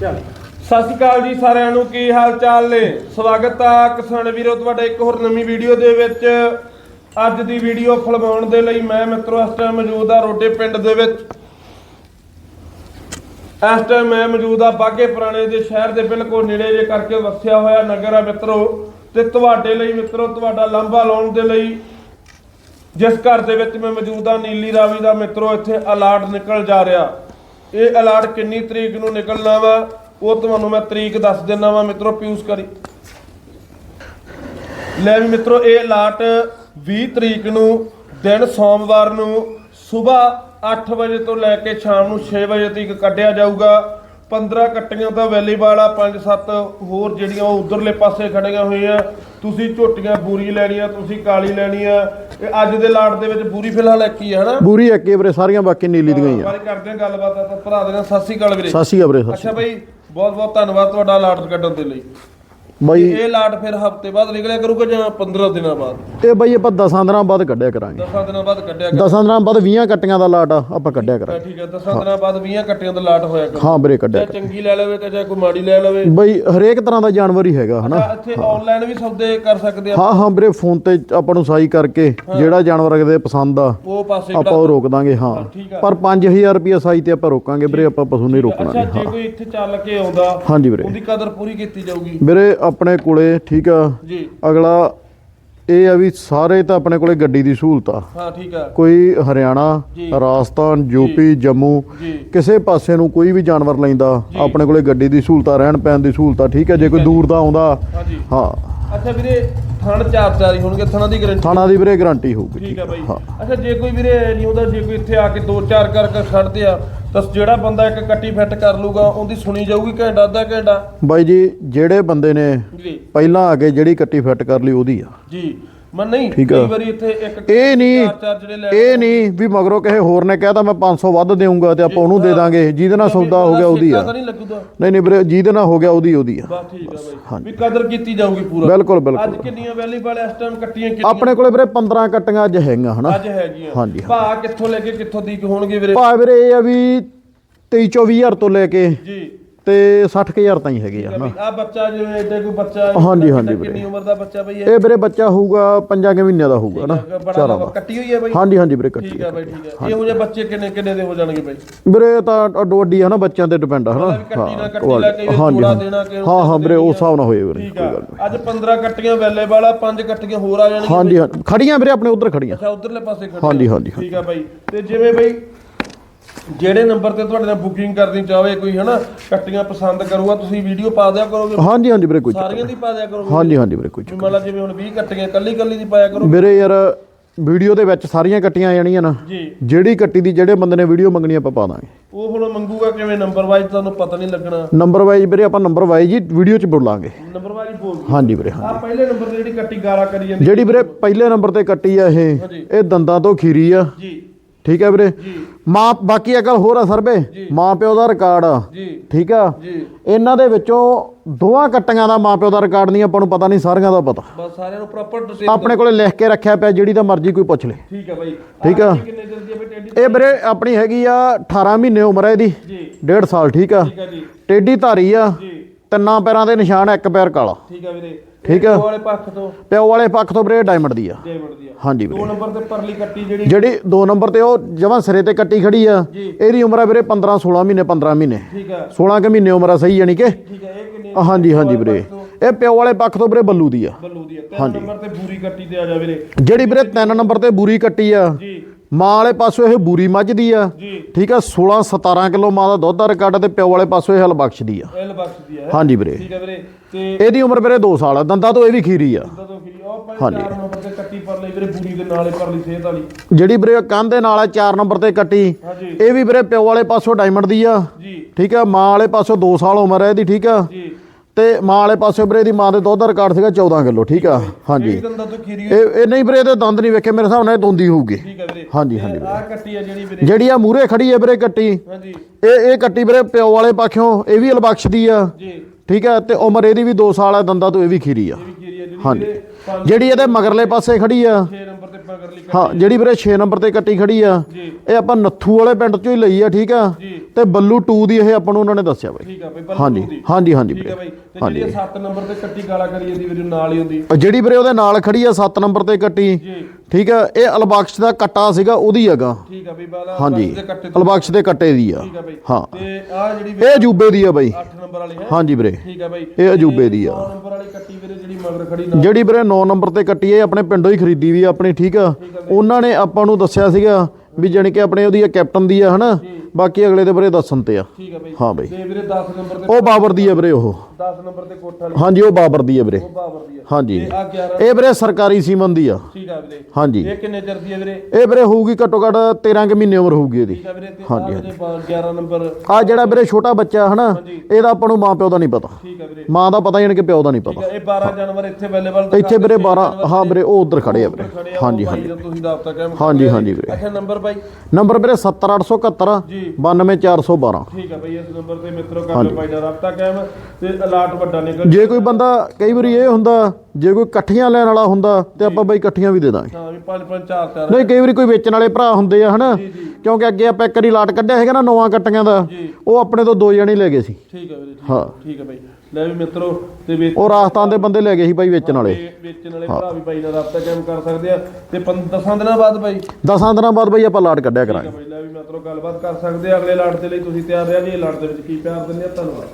ਚੱਲ। ਸਤਿ ਸ਼੍ਰੀ ਅਕਾਲ ਜੀ ਸਾਰਿਆਂ ਨੂੰ, ਕੀ ਹਾਲ ਚਾਲ ਨੇ? ਸਵਾਗਤ ਆ ਕਿਸਾਨ ਵੀਰੋ, ਤੁਹਾਡੇ ਇੱਕ ਹੋਰ ਨਵੀਂ ਵੀਡੀਓ ਦੇ ਵਿੱਚ। ਅੱਜ ਦੀ ਵੀਡੀਓ ਫਿਲਮਾਉਣ ਦੇ ਲਈ ਮੈਂ ਮਿੱਤਰੋ ਇਸ ਟਾਈਮ ਮੌਜੂਦ ਆ ਰੋਡੇ ਪਿੰਡ ਦੇ ਵਿੱਚ। ਇਸ ਟਾਈਮ ਮੈਂ ਮੌਜੂਦ ਆ ਬਾਗੇ ਪੁਰਾਣੇ ਦੇ ਸ਼ਹਿਰ ਦੇ ਬਿਲਕੁਲ ਨੇੜੇ ਜੇ ਕਰਕੇ ਵਸਿਆ ਹੋਇਆ ਨਗਰ ਆ ਮਿੱਤਰੋ। ਤੇ ਤੁਹਾਡੇ ਲਈ ਮਿੱਤਰੋ, ਤੁਹਾਡਾ ਲਾਂਭਾ ਲਾਉਣ ਦੇ ਲਈ ਜਿਸ ਘਰ ਦੇ ਵਿੱਚ ਮੈਂ ਮੌਜੂਦ ਆ, ਨੀਲੀ ਰਾਵੀ ਦਾ ਮਿੱਤਰੋ ਇੱਥੇ ਅਲਾਟ ਨਿਕਲ ਜਾ ਰਿਹਾ। ਇਹ ਅਲਾਟ ਕਿੰਨੀ ਤਰੀਕ ਨੂੰ ਨਿਕਲਣਾ ਵਾ, ਉਹ ਤੁਹਾਨੂੰ ਮੈਂ ਤਰੀਕ ਦੱਸ ਦਿੰਦਾ ਵਾ ਮਿੱਤਰੋ, ਪਿਊਸ ਕਰੀ। ਲੈ ਵੀ ਮਿੱਤਰੋ, ਇਹ ਅਲਾਟ 20 ਤਰੀਕ ਨੂੰ, ਦਿਨ ਸੋਮਵਾਰ ਨੂੰ ਸਵੇਰ 8 ਵਜੇ ਤੋਂ ਲੈ ਕੇ ਸ਼ਾਮ ਨੂੰ 6 ਵਜੇ ਤੱਕ ਕੱਢਿਆ ਜਾਊਗਾ। 15 ਕੱਟੀਆਂ ਤਾਂ ਵੈਲੀਬਾਲ ਆ 5-7 ਹੋਰ ਜਿਹੜੀਆਂ ਉਹ ਉਧਰਲੇ ਪਾਸੇ ਖੜੀਆਂ ਹੋਈਆਂ। ਤੁਸੀਂ ਝੋਟੀਆਂ ਬੂਰੀ ਲੈਣੀਆਂ, ਤੁਸੀਂ ਕਾਲੀ ਲੈਣੀ ਆ ਇਹ ਅੱਜ ਦੇ ਲਾਟ ਦੇ ਵਿੱਚ ਬੂਰੀ ਫਿਲਹਾਲ ਇੱਕ ਹੀ ਹੈ ਹਨਾ? ਪੂਰੀ ਇੱਕੇ ਵੀਰੇ ਸਾਰੀਆਂ ਬਾਕੀ ਨੀਲੀ ਦੀਆਂ ਹੀ ਆ। ਬਾਰੇ ਕਰਦੇ ਹਾਂ ਗੱਲਬਾਤ ਤਾਂ ਭਰਾ ਦੇ ਨਾਲ। ਸਤਿ ਸ੍ਰੀ ਅਕਾਲ ਵੀਰੇ। ਸਤਿ ਸ਼੍ਰੀ ਅਕਾਲ ਵੀਰੇ ਸਤਿ ਅੱਛਾ ਬਈ ਬਹੁਤ ਬਹੁਤ ਧੰਨਵਾਦ ਤੁਹਾਡਾ ਲਾਟ ਕੱਢਣ ਦੇ ਲਈ। ਬਾਈ ਇਹ ਲਾਟ ਫਿਰ ਹਫ਼ਤੇ ਬਾਅਦ ਨਿਕਲਿਆ ਕਰੂਗਾ ਜਾਂ 15 ਦਿਨਾਂ ਬਾਅਦ? ਇਹ ਬਾਈ ਆਪਾਂ 10 ਦਿਨਾਂ ਬਾਅਦ ਕੱਢਿਆ ਕਰਾਂਗੇ। 10 ਦਿਨਾਂ ਬਾਅਦ ਕੱਢਿਆ 10 ਦਿਨਾਂ ਬਾਅਦ 20 ਕੱਟੀਆਂ ਦਾ ਲਾਟ ਆ ਆਪਾਂ ਕੱਢਿਆ ਕਰਾਂਗੇ। ਠੀਕ ਹੈ 10 ਦਿਨਾਂ ਬਾਅਦ 20 ਕੱਟਿਆਂ ਦਾ ਲਾਟ ਹੋਇਆ ਕਰੂ ਹਾਂ ਵੀਰੇ ਕੱਢਿਆ ਚਾਹੇ ਚੰਗੀ ਲੈ ਲਵੇ ਚਾਹੇ ਕੋਈ ਮਾੜੀ ਲੈ ਲਵੇ। ਬਾਈ ਹਰੇਕ ਤਰ੍ਹਾਂ ਦਾ ਜਾਨਵਰ ਹੀ ਹੈਗਾ ਹਨਾ? ਤਾਂ ਇੱਥੇ ਆਨਲਾਈਨ ਵੀ ਸੌਦੇ ਕਰ ਸਕਦੇ ਆ। ਹਾਂ ਹਾਂ ਵੀਰੇ ਫੋਨ ਤੇ ਆਪਾਂ ਨੂੰ ਸਾਈ ਕਰਕੇ ਜਿਹੜਾ ਜਾਨਵਰ ਅਗਦੇ ਪਸੰਦ ਆ ਉਹ ਪਾਸੇ ਆਪਾਂ ਉਹ ਰੋਕ ਦਾਂਗੇ ਹਾਂ। ਠੀਕ। ਪਰ 5000 ਰੁਪਏ ਸਾਈ ਤੇ ਆਪਾਂ ਰੋਕਾਂਗੇ ਵੀਰੇ ਆਪਾਂ ਪਸ਼ੂ ਨਹੀਂ ਰੋਕਣਾ ਅੱਛਾ ਜੇ ਕੋਈ ਇੱਥੇ ਚੱਲ ਕੇ ਆਉਂਦਾ ਹਾਂਜੀ ਵੀਰੇ। ਉਹਦੀ ਕਦਰ ਪੂਰੀ ਕੀਤੀ ਜਾਊਗੀ। ਵੀਰੇ ਆਪਣੇ ਕੋਲੇ ਠੀਕ ਆ? ਜੀ। ਅਗਲਾ ਇਹ ਆ ਵੀ ਸਾਰੇ ਤਾਂ ਆਪਣੇ ਕੋਲੇ ਗੱਡੀ ਦੀ ਸਹੂਲਤ ਆ। ਹਾਂ ਠੀਕ ਆ। ਕੋਈ ਹਰਿਆਣਾ। ਰਾਜਸਥਾਨ ਯੂਪੀ ਜੰਮੂ ਕਿਸੇ ਪਾਸੇ ਨੂੰ ਕੋਈ ਵੀ ਜਾਨਵਰ ਲੈਂਦਾ ਆਪਣੇ ਕੋਲੇ ਗੱਡੀ ਦੀ ਸਹੂਲਤਾਂ ਰਹਿਣ ਪੈਣ ਦੀ ਸਹੂਲਤਾਂ ਠੀਕ ਹੈ ਜੇ ਕੋਈ ਦੂਰ ਦਾ ਆਉਂਦਾ ਹਾਂ। ਅੱਛਾ ਵੀਰੇ ਥਣ ਚਾਰ ਚਾਰ ਹੀ ਹੋਣਗੇ ਥਣਾਂ ਦੀ ਗਾਰੰਟੀ ਥਾਣਾ ਦੀ ਵੀਰੇ ਗਾਰੰਟੀ ਹੋਊਗੀ ਠੀਕ ਆ ਬਾਈ। ਹਾਂ। ਅੱਛਾ ਜੇ ਕੋਈ ਵੀਰੇ ਨਹੀਂ ਹੁੰਦਾ ਜੇ ਕੋਈ ਇੱਥੇ ਆ ਕੇ ਦੋ ਚਾਰ ਕਰਕੇ ਛੱਡਦੇ ਆ ਤਾਂ ਜਿਹੜਾ ਬੰਦਾ ਇੱਕ ਕੱਟੀ ਫਿੱਟ ਕਰ ਲੂਗਾ ਉਹਦੀ ਸੁਣੀ ਜਾਊਗੀ ਘੰਟਾ ਅੱਧਾ ਘੰਟਾ? ਬਾਈ ਜੀ ਜਿਹੜੇ ਬੰਦੇ ਨੇ ਜੀ। ਪਹਿਲਾਂ ਆ ਕੇ ਜਿਹੜੀ ਕੱਟੀ ਫਿੱਟ ਕਰ ਲਈ ਉਹਦੀ ਆ। ਜੀ। ਮੈਂ ਨਹੀਂ ਠੀਕ ਆ। ਕਈ ਵਾਰੀ ਇੱਥੇ ਇੱਕ ਇਹ ਨਹੀਂ ਚਾਰ ਚਾਰ ਜਿਹੜੇ ਲੈ ਇਹ ਨਹੀਂ ਵੀ ਮਗਰੋਂ ਕਿਸੇ ਹੋਰ ਨੇ ਕਹਿਤਾ ਮੈਂ 500 ਵੱਧ ਦੇਊਂਗਾ ਤੇ ਆਪਾਂ ਉਹਨੂੰ ਦੇ ਦਾਂਗੇ। ਜਿਹਦੇ ਨਾਲ ਸੌਦਾ ਹੋ ਗਿਆ ਉਹਦੀ ਆ। ਤਾਂ ਨਹੀਂ ਲੱਗੂਗਾ। ਨਹੀਂ ਨਹੀਂ ਵੀਰੇ ਜਿਹਦੇ ਨਾਲ ਹੋ ਗਿਆ ਉਹਦੀ ਉਹਦੀ ਆ। ਬਸ ਠੀਕ ਆ ਬਾਈ। ਵੀ ਕਦਰ ਕੀਤੀ ਜਾਊਗੀ ਪੂਰਾ। ਬਿਲਕੁਲ ਅੱਜ ਬਿਲਕੁਲ ਕਿੰਨੀਆਂ ਵੈਲੀ ਵਾਲੇ ਇਸ ਟਾਈਮ ਕੱਟੀਆਂ ਕਿੰਨੀਆਂ? ਆਪਣੇ ਕੋਲੇ ਵੀਰੇ 15 ਕੱਟੀਆਂ ਅੱਜ ਹੈਗੀਆਂ ਹਨਾ? ਅੱਜ ਹੈਗੀਆਂ। ਹਾਂਜੀ, ਭਾ ਕਿੱਥੋਂ ਲੈ ਕੇ ਕਿੱਥੋਂ ਦੀ ਹੋਣਗੇ ਵੀਰੇ? ਭਾਅ ਵੀਰੇ ਇਹ ਆ ਵੀ 23 24000 ਤੋਂ ਲੈ ਕੇ ਜੀ। ਤੇ 60000 ਤਾਈਂ ਹੈਗੇ ਆ ਹਨਾ ਆ ਬੱਚਾ ਜਿਵੇਂ ਏਡੇ ਕੋਈ ਬੱਚਾ ਹਾਂਜੀ, ਹਾਂਜੀ ਵੀਰੇ। ਕਿੰਨੀ ਉਮਰ ਦਾ ਬੱਚਾ ਬਈ ਇਹ? ਇਹ ਵੀਰੇ ਬੱਚਾ ਹੋਊਗਾ ਪੰਜਾਂ ਕੁ ਮਹੀਨਿਆਂ ਦਾ ਹੋਊਗਾ ਨਾ ਬੜਾ ਚਾਰਾਂ ਲੰਬਾ ਦਾ ਕੱਟੀ ਹੋਈ ਹੈ ਬਈ? ਹਾਂਜੀ ਹਾਂਜੀ ਵੀਰੇ ਕੱਟੀ ਠੀਕ ਹੈ ਬਈ ਠੀਕ ਹੈ ਇਹੋ ਜਿਹੇ ਬੱਚੇ ਕਿੰਨੇ ਕਿੰਨੇ ਦੇ ਹੋ ਜਾਣਗੇ ਬਈ? ਵੀਰੇ ਇਹ ਤਾਂ ਅੱਡੋ ਅੱਡੀ ਆ ਨਾ ਬੱਚਿਆਂ ਤੇ ਡਿਪੈਂਡ ਆ ਹਨਾ। ਵੀ ਕੱਟੀ ਨਾ ਕੱਟੀ ਉਹ ਲੈ ਕੇ ਹਾਂਜੀ ਜੋੜਾ ਹਾਂਜੀ। ਦੇਣਾ ਕਿ ਹਾਂ ਹਾਂ ਵੀਰੇ ਉਸ ਹਿਸਾਬ ਨਾਲ ਹੋਏ ਵੀਰੇ ਠੀਕ ਕੋਈ ਆ। ਗੱਲ ਨਹੀਂ। ਅੱਜ 15 ਕੱਟੀਆਂ ਵੈਲੇ ਵਾਲਾ ਪੰਜ ਕੱਟੀਆਂ ਹੋਰ ਆ ਜਾਣਗੀਆਂ ਹਾਂਜੀ ਹਾਂ। ਖੜੀਆਂ ਵੀਰੇ ਆਪਣੇ ਉਧਰ ਖੜੀਆਂ। ਅੱਛਾ ਉਧਰਲੇ ਪਾਸੇ ਖੜੀਆਂ। ਹਾਂਜੀ, ਹਾਂਜੀ, ਠੀਕ ਆ ਬਾਈ। ਤੇ ਜਿਵੇਂ ਬਈ ਜਿਹੜੇ ਨੰਬਰ ਤੇ ਤੁਹਾਡੇ ਨਾਲ ਬੁਕਿੰਗ ਕਰਨੀ ਚਾਹਵੇ ਕੋਈ ਹਨਾ ਕੱਟੀਆਂ ਪਸੰਦ ਕਰੂਗਾ ਤੁਸੀਂ ਵੀਡੀਓ ਪਾ ਦਿਆ ਕਰੋਗੇ? ਹਾਂਜੀ ਹਾਂਜੀ ਵੀਰੇ ਕੋਈ ਚੱਕਰ ਸਾਰੀਆਂ ਦੀ ਪਾ ਦਿਆ ਕਰੋਗੇ? ਹਾਂਜੀ ਹਾਂਜੀ ਵੀਰੇ ਕੋਈ ਚੱਕਰ ਮਤਲਬ ਜਿਵੇਂ ਹੁਣ 20 ਕੱਟੀਆਂ ਕੱਲੀ ਕੱਲੀ ਦੀ ਪਾਇਆ ਕਰੋ ਵੀਰੇ ਯਾਰ ਵੀਡੀਓ ਦੇ ਵਿੱਚ ਸਾਰੀਆਂ ਕੱਟੀਆਂ ਜਾਣੀਆਂ ਨਾ। ਜੀ। ਜਿਹੜੀ ਕੱਟੀ ਦੀ ਜਿਹੜੇ ਬੰਦੇ ਨੇ ਵੀਡੀਓ ਮੰਗਣੀ ਆਪਾਂ ਪਾ ਦਾਂਗੇ। ਉਹ ਹੁਣ ਮੰਗੂਗਾ ਕਿਵੇਂ? ਨੰਬਰ ਵਾਈਜ਼ ਤੁਹਾਨੂੰ ਪਤਾ ਨਹੀਂ ਲੱਗਣਾ। ਨੰਬਰ ਵਾਈਜ਼ ਵੀਰੇ ਆਪਾਂ ਨੰਬਰ ਵਾਈਜ਼ ਹੀ ਵੀਡੀਓ 'ਚ ਬੋਲਾਂਗੇ ਨੰਬਰ ਵਾਈਜ਼ ਬੋਲ। ਹਾਂਜੀ ਵੀਰੇ ਹਾਂ ਆ ਪਹਿਲੇ ਨੰਬਰ ਤੇ ਜਿਹੜੀ ਕੱਟੀ ਗਾਲਾ ਕਰੀ ਜਾਂਦੀ ਜਿਹੜੀ ਵੀਰੇ ਪਹਿਲੇ ਨੰਬਰ ਤੇ ਕੱਟੀ ਆ ਇਹ। ਇਹ ਦੰਦਾਂ ਤੋਂ ਖੀਰੀ ਆ। ਜੀ। ਠੀਕ ਹੈ ਵੀਰੇ? ਮਾਂ ਬਾਕੀ ਅਕਲ ਹੋਰ ਆ ਸਰਬੇ ਮਾਂ ਪਿਓ ਦਾ ਰਿਕਾਰਡ। ਆ ਜੀ। ਠੀਕ ਆ? ਜੀ। ਇਹਨਾਂ ਦੇ ਵਿੱਚੋਂ ਦੋਹਾਂ ਕੱਟੀਆਂ ਦਾ ਮਾਂ ਪਿਓ ਦਾ ਰਿਕਾਰਡ ਨਹੀਂ ਆਪਾਂ ਨੂੰ ਪਤਾ ਨਹੀਂ ਸਾਰਿਆਂ ਦਾ ਪਤਾ। ਬਸ ਸਾਰਿਆਂ ਨੂੰ ਪ੍ਰੋਪਰ ਡਿਟੇਲ ਆਪਣੇ ਕੋਲੇ ਲਿਖ ਕੇ ਰੱਖਿਆ ਪਿਆ ਜਿਹੜੀ ਤਾਂ ਮਰਜ਼ੀ ਕੋਈ ਪੁੱਛ ਲੇ। ਠੀਕ ਆ ਬਾਈ। ਠੀਕ ਆ। ਆਹ ਕਿੰਨੇ ਦਿਨ ਦੀ ਆ ਬਈ ਟੇਡੀ ਇਹ ਵੀਰੇ ਆਪਣੀ ਹੈਗੀ ਆ 18 ਮਹੀਨੇ ਉਮਰ ਹੈ ਇਹਦੀ ਜੀ। ਡੇਢ ਸਾਲ ਠੀਕ ਆ? ਠੀਕ ਆ ਜੀ। ਟੇਢੀ ਧਾਰੀ ਆ। ਜੀ। ਤਿੰਨਾਂ ਪੈਰਾਂ ਦੇ ਨਿਸ਼ਾਨ ਆ, ਇੱਕ ਪੈਰ ਕਾਲਾ। ਠੀਕ ਆ ਵੀਰੇ। ਠੀਕ ਆ। ਇਹ ਵਾਲੇ ਪੱਖ ਤੋਂ। ਪਿਓ ਵਾਲੇ ਪੱਖ ਤੋਂ ਵੀਰੇ ਡਾਇਮੰਡ ਦੀ ਆ। ਡੇਵਿਡ ਦੀ ਆ। ਹਾਂਜੀ ਦੋ ਵੀਰੇ। ਨੰਬਰ ਤੇ ਪਰਲੀ ਕੱਟੀ ਜਿਹੜੀ ਜਿਹੜੀ 2 ਨੰਬਰ ਤੇ ਉਹ ਜਮਾਂ ਸਿਰੇ ਤੇ ਕੱਟੀ ਖੜੀ ਆ। ਜੀ। ਇਹਦੀ ਉਮਰ ਆ ਵੀਰੇ 15 16 ਮਹੀਨੇ 15 ਮਹੀਨੇ। ਠੀਕ ਆ। 16 ਕੇ ਮਹੀਨੇ ਉਮਰ ਆ ਸਹੀ ਯਾਨੀ ਕਿ? ਠੀਕ ਆ ਇਹ ਕਿੰਨੇ ਹਾਂਜੀ ਹਾਂਜੀ ਵੀਰੇ। ਇਹ ਪਿਓ ਵਾਲੇ ਪੱਖ ਤੋਂ ਵੀਰੇ ਬੱਲੂ ਦੀ ਆ। ਬੱਲੂ ਦੀ ਆ। ਤਿੰਨ ਨੰਬਰ ਤੇ ਬੂਰੀ ਕੱਟੀ ਤੇ ਆ ਜਾ ਵੀਰੇ। ਜਿਹੜੀ ਵੀਰੇ 3 ਨੰਬਰ ਤੇ ਬੂਰੀ ਕੱਟੀ ਆ। ਜੀ। ਮਾਂ ਵਾਲੇ ਪਾਸੋਂ ਇਹ ਬੂਰੀ ਮੱਝ ਦੀ ਆ ਠੀਕ ਆ 16 17 ਕਿਲੋ ਮਾਂ ਦਾ ਦੁੱਧ ਦਾ ਰਿਕਾਰਡ ਤੇ ਪਿਓ ਵਾਲੇ ਪਾਸੋਂ ਇਹ ਹਲ ਬਖਸ਼ ਦੀ ਆ। ਐਲ ਬਖਸ਼ ਦੀ ਆ। ਹਾਂਜੀ ਵੀਰੇ। ਠੀਕ ਆ ਵੀਰੇ। ਤੇ ਇਹਦੀ ਉਮਰ ਵੀਰੇ 2 ਸਾਲ ਆ ਦੰਦਾਂ ਤੋਂ ਇਹ ਵੀ ਖੀਰੀ ਆ। ਇਦਾਂ ਤੋਂ ਫਿਰ ਉਹ ਪੰਜ ਚਾਰ ਨੰਬਰ ਤੇ ਕੱਟੀ ਪਰ ਲਈ ਵੀਰੇ ਬੂਰੀ ਦੇ ਨਾਲੇ ਪਰਲੀ ਸਿਹਤ ਵਾਲੀ। ਜਿਹੜੀ ਵੀਰੇ ਕੰਧ ਦੇ ਨਾਲ ਆ 4 ਨੰਬਰ ਤੇ ਕੱਟੀ ਇਹ ਵੀ ਵੀਰੇ ਪਿਓ ਵਾਲੇ ਪਾਸੋਂ ਡਾਇਮੰਡ ਦੀ ਆ। ਠੀਕ ਆ ਮਾਂ ਵਾਲੇ ਪਾਸੋਂ 2 ਸਾਲ ਉਮਰ ਹੈ ਇਹਦੀ ਠੀਕ ਆ। ਜੀ। ਤੇ ਮਾਂ ਵਾਲੇ ਪਾਸੋਂ ਵੀਰੇ ਦੀ ਮਾਂ ਦੇ ਦੁੱਧ ਦਾ ਰਿਕਾਰਡ ਸੀਗਾ 14 ਕਿਲੋ ਠੀਕ ਆ? ਹਾਂਜੀ। ਇਹ ਦੰਦਾਂ ਤੋਂ ਖੀਰੀ ਇਹ ਇਹ ਨਹੀਂ ਵੀਰੇ ਇਹਦੇ ਦੰਦ ਨਹੀਂ ਵੇਖੇ ਮੇਰੇ ਹਿਸਾਬ ਨਾਲ ਇਹ ਦੋਂਦੀ ਹੋਊਗੀ। ਠੀਕ ਆ ਵੀਰੇ। ਹਾਂਜੀ ਹਾਂਜੀ ਆ ਕੱਟੀ ਆ ਜਿਹੜੀ ਵੀਰੇ। ਜਿਹੜੀ ਆ ਮੂਰੇ ਖੜੀ ਹੈ ਵੀਰੇ ਕੱਟੀ। ਹਾਂਜੀ। ਇਹ ਇਹ ਕੱਟੀ ਵੀਰੇ ਪਿਓ ਵਾਲੇ ਪਾਖਿਓਂ ਇਹ ਵੀ ਅਲਬਖਸ਼ ਦੀ ਆ। ਜੀ। ਠੀਕ ਆ? ਤੇ ਉਮਰ ਇਹਦੀ ਵੀ 2 ਸਾਲ ਆ ਦੰਦਾਂ ਤੋਂ ਇਹ ਵੀ ਖੀਰੀ ਆ। ਆ ਹਾਂਜੀ। ਜਿਹੜੀ ਇਹਦੇ ਮਗਰਲੇ ਪਾਸੇ ਖੜੀ ਆ। 6 ਨੰਬਰ ਤੇ ਮਗਰਲੀ ਹਾਂ ਜਿਹੜੀ ਵੀਰੇ 6 ਨੰਬਰ ਤੇ ਕੱਟੀ ਖੜੀ ਆ ਇਹ ਆਪਾਂ ਨੱਥੂ ਵਾਲੇ ਪਿੰਡ ਚੋਂ ਹੀ ਲਈ ਆ ਠੀਕ ਆ? ਤੇ ਬੱਲੂ 2 ਦੀ ਇਹ ਆਪਾਂ ਨੂੰ ਉਹਨਾਂ ਨੇ ਦੱਸਿਆ ਬਾਈ। ਠੀਕ ਆ ਬਈ ਹਾਂਜੀ ਹਾਂਜੀ ਹਾਂਜੀ ਠੀਕ ਆ ਵੀਰੇ। ਬਈ। ਤੇ ਜਿਹੜੀ 7 ਨੰਬਰ ਤੇ ਕੱਟੀ ਗਾਲਾ ਕਰੀ ਜਾਂਦੀ ਵੀਰੇ ਨਾਲ ਹੀ ਹੁੰਦੀ। ਜਿਹੜੀ ਵੀਰੇ ਉਹਦੇ ਨਾਲ ਖੜੀ ਆ 7 ਨੰਬਰ ਤੇ ਕੱਟੀ। ਠੀਕ ਆ ਇਹ ਅਲਬਖਸ਼ ਦਾ ਕੱਟਾ ਸੀਗਾ ਉਹਦੀ ਹੈਗਾ। ਠੀਕ ਆ ਬਈ ਬਾਲਾ ਹਾਂਜੀ ਅਲਬਖਸ਼ ਦੇ ਕੱਟੇ ਦੀ ਆ। ਠੀਕ ਆ ਬਈ। ਹਾਂ। ਤੇ ਆ ਜਿਹੜੀ ਇਹ ਅਜੂਬੇ ਦੀ ਆ ਬਾਈ। 8 ਨੰਬਰ ਵਾਲੀ ਹੈ। ਹਾਂਜੀ ਵੀਰੇ। ਠੀਕ ਆ ਬਈ। ਇਹ ਅਜੂਬੇ ਦੀ ਆ। 9 ਨੰਬਰ ਵਾਲੀ ਕੱਟੀ ਵੀਰੇ ਜਿਹੜੀ ਮਗਰ ਖੜੀ ਨਾਲ। ਜਿਹੜੀ ਵੀਰੇ 9 ਨੰਬਰ ਤੇ ਕੱਟੀ ਇਹ ਆਪਣੇ ਪਿੰਡੋਂ ਹੀ ਖਰੀਦੀ ਵੀ ਆਪਣੀ ਠੀਕ ਆ। ਉਹਨਾਂ ਨੇ ਆਪਾਂ ਨੂੰ ਦੱਸਿਆ ਸੀਗਾ ਵੀ ਜਾਣੀ ਕਿ ਆਪਣੇ ਉਹਦੀ ਕੈਪਟਨ ਦੀ ਆ ਹਨਾ? ਬਾਕੀ ਅਗਲੇ ਦੇ ਵੀਰੇ ਦੱਸਣ ਤੇ ਆ। ਠੀਕ ਆ ਬਈ। ਹਾਂ ਬਈ। ਤੇ ਵੀਰੇ 10 ਨੰਬਰ ਤੇ ਉਹ ਬਾਬਰ ਦੀ ਆ ਵੀਰੇ ਉਹ। 10 ਨੰਬਰ ਤੇ ਕੋਠਾ ਵਾਲੀ। ਹਾਂਜੀ ਉਹ ਬਾਬਰ ਦੀ ਆ ਵੀਰੇ। ਉਹ ਬਾਬਰ ਦੀ ਆ। ਹਾਂਜੀ। ਤੇ ਆ 11 ਇਹ ਵੀਰੇ ਸਰਕਾਰੀ ਸੀਮਨ ਦੀ ਆ। ਠੀਕ ਆ ਵੀਰੇ। ਹਾਂਜੀ। ਇਹ ਕਿੰਨੇ ਚਿਰ ਦੀ ਆ ਵੀਰੇ? ਇਹ ਵੀਰੇ ਹੋਊਗੀ ਘੱਟੋ ਘੱਟ 13 ਕੁ ਮਹੀਨੇ ਉਮਰ ਹੋਊਗੀ ਇਹਦੀ। ਠੀਕ ਆ ਵੀਰੇ ਤੇ ਆ ਵੀਰੇ 11 ਨੰਬਰ। ਆ ਜਿਹੜਾ ਵੀਰੇ ਛੋਟਾ ਬੱਚਾ ਹਨਾ ਇਹਦਾ ਆਪਾਂ ਨੂੰ ਮਾਂ ਪਿਓ ਦਾ ਨਹੀਂ ਪਤਾ। ਠੀਕ ਆ ਵੀਰੇ। ਮਾਂ ਦਾ ਪਤਾ ਯਾਨੀ ਕਿ ਪਿਓ ਦਾ ਨਹੀਂ ਪਤਾ। ਇਹ 12 ਜਨਵਰ ਇੱਥੇ ਅਵੇਲੇਬਲ ਇੱਥੇ ਵੀਰੇ 12 ਹਾਂ ਵੀਰੇ ਉਹ ਉਧਰ ਖੜੇ ਆ ਵੀਰੇ। ਹਾਂਜੀ ਹਾਂਜੀ। ਤੁਸੀਂ ਰਾਬਤਾ ਕਾਇਮ ਕਰ ਹਾਂਜੀ ਹਾਂਜੀ। ਵੀਰੇ। ਅੱਛਾ ਨੰਬਰ ਬਾਈ? ਨੰਬਰ ਵੀਰੇ 70871 ਜੀ। 92412 ਠੀਕ ਆ ਬਈ ਇਸ ਨੰਬਰ ਤੇ ਮਿੱਤਰੋ ਕਰ ਲਓ ਬਾਈ ਦਾ ਰਾਬਤਾ ਕਾਇਮ। ਤੇ ਅਲਾਟ ਵੱਡਾ ਨਿਕਲ ਜੇ ਕੋਈ ਬੰਦਾ ਕਈ ਵਾਰੀ ਇਹ ਹੁੰਦਾ ਜੇ ਕੋਈ ਇਕੱਠੀਆਂ ਲੈਣ ਵਾਲਾ ਹੁੰਦਾ ਤੇ ਆਪਾਂ ਬਈ ਇਕੱਠੀਆਂ ਵੀ ਦੇ ਦਾਂਗੇ। ਹਾਂ ਵੀ 5 5 4 4 ਨਹੀਂ ਕਈ ਵਾਰੀ ਕੋਈ ਵੇਚਣ ਵਾਲੇ ਭਰਾ ਹੁੰਦੇ ਆ ਹਨਾ? ਕਿਉਂਕਿ ਅੱਗੇ ਆਪਾਂ ਇੱਕ ਵਾਰੀ ਲਾਟ ਕੱਢਿਆ ਹੈਗਾ ਨਾ ਨੌਵਾਂ ਕੱਟੀਆਂ ਦਾ ਜੀ। ਉਹ ਆਪਣੇ ਤੋਂ ਦੋ ਜਣੇ ਲੈ ਗਏ ਸੀ। ਠੀਕ ਆ ਵੀਰੇ ਠੀਕ ਹਾਂ। ਆ, ਠੀਕ ਆ ਬਾਈ। ਲੈ ਵੀ ਮਿੱਤਰੋ ਤੇ ਵੇਚ ਉਹ ਰਾਜਸਥਾਨ ਦੇ ਬੰਦੇ ਲੈ ਗਏ ਸੀ ਬਾਈ ਵੇਚਣ ਵਾਲੇ। ਵੇਚਣ ਵਾਲੇ ਭਰਾ ਵੀ ਬਾਈ ਨਾਲ ਰਾਬਤਾ ਕਾਇਮ ਕਰ ਸਕਦੇ ਆ। ਤੇ 10 ਦਿਨਾਂ ਬਾਅਦ ਬਾਈ। ਦਸਾਂ ਦਿਨਾਂ ਬਾਅਦ ਬਾਈ ਆਪਾਂ ਲਾਟ ਕੱਢਿਆ ਕਰਾਂਗੇ। ਬਾਈ ਲੈ ਵੀ ਮਿੱਤਰੋ ਗੱਲਬਾਤ ਕਰ ਸਕਦੇ ਆ। ਅਗਲੇ ਲਾਟ ਦੇ ਲਈ ਤੁਸੀਂ ਤਿਆਰ ਰਹਿ ਜੀ ਇਹ ਲਾਟ ਦੇ ਵਿੱਚ ਕੀ ਪਿਆਰ ਦਿੰਦੇ ਆ? ਧੰਨਵਾਦ।